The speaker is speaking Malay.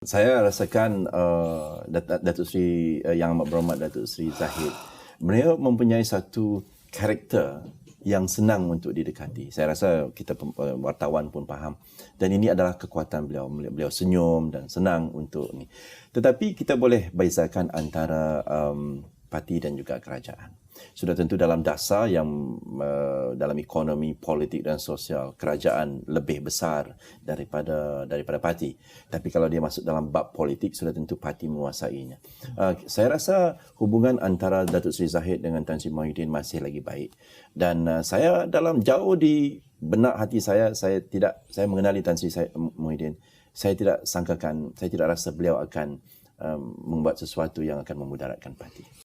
Saya rasakan uh, Dat- Datuk Seri uh, Yang Amat Berhormat Datuk Seri Zahid beliau mempunyai satu karakter yang senang untuk didekati. Saya rasa kita uh, wartawan pun faham dan ini adalah kekuatan beliau. Beliau beliau senyum dan senang untuk ni. Tetapi kita boleh bezakan antara um, parti dan juga kerajaan. Sudah tentu dalam dasar yang uh, dalam ekonomi, politik dan sosial kerajaan lebih besar daripada daripada parti. Tapi kalau dia masuk dalam bab politik sudah tentu parti menguasainya. Uh, saya rasa hubungan antara Datuk Seri Zahid dengan Tan Sri Muhyiddin masih lagi baik. Dan uh, saya dalam jauh di benak hati saya saya tidak saya mengenali Tan Sri Muhyiddin. Saya tidak sangkakan, saya tidak rasa beliau akan um, membuat sesuatu yang akan memudaratkan parti.